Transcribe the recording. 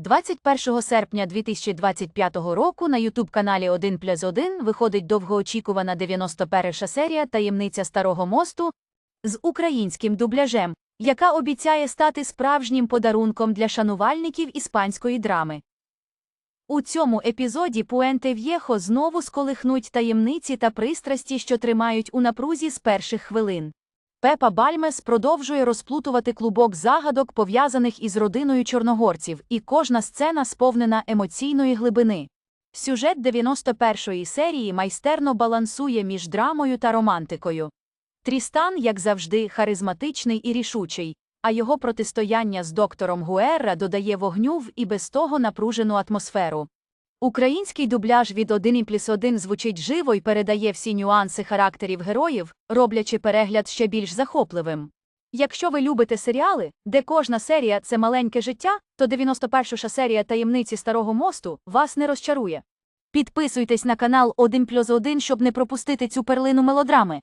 21 серпня 2025 року на ютуб-каналі 1 плюс 1 виходить довгоочікувана 91 серія Таємниця Старого мосту з українським дубляжем, яка обіцяє стати справжнім подарунком для шанувальників іспанської драми. У цьому епізоді Пуенте В'єхо знову сколихнуть таємниці та пристрасті, що тримають у напрузі з перших хвилин. Пепа Бальмес продовжує розплутувати клубок загадок, пов'язаних із родиною чорногорців, і кожна сцена сповнена емоційної глибини. Сюжет 91-ї серії майстерно балансує між драмою та романтикою. Трістан, як завжди, харизматичний і рішучий, а його протистояння з доктором Гуерра додає вогню в і без того напружену атмосферу. Український дубляж від 1 плюс 1 звучить живо і передає всі нюанси характерів героїв, роблячи перегляд ще більш захопливим. Якщо ви любите серіали, де кожна серія це маленьке життя, то 91-ша серія таємниці Старого мосту вас не розчарує. Підписуйтесь на канал 1 плюс 1, щоб не пропустити цю перлину мелодрами.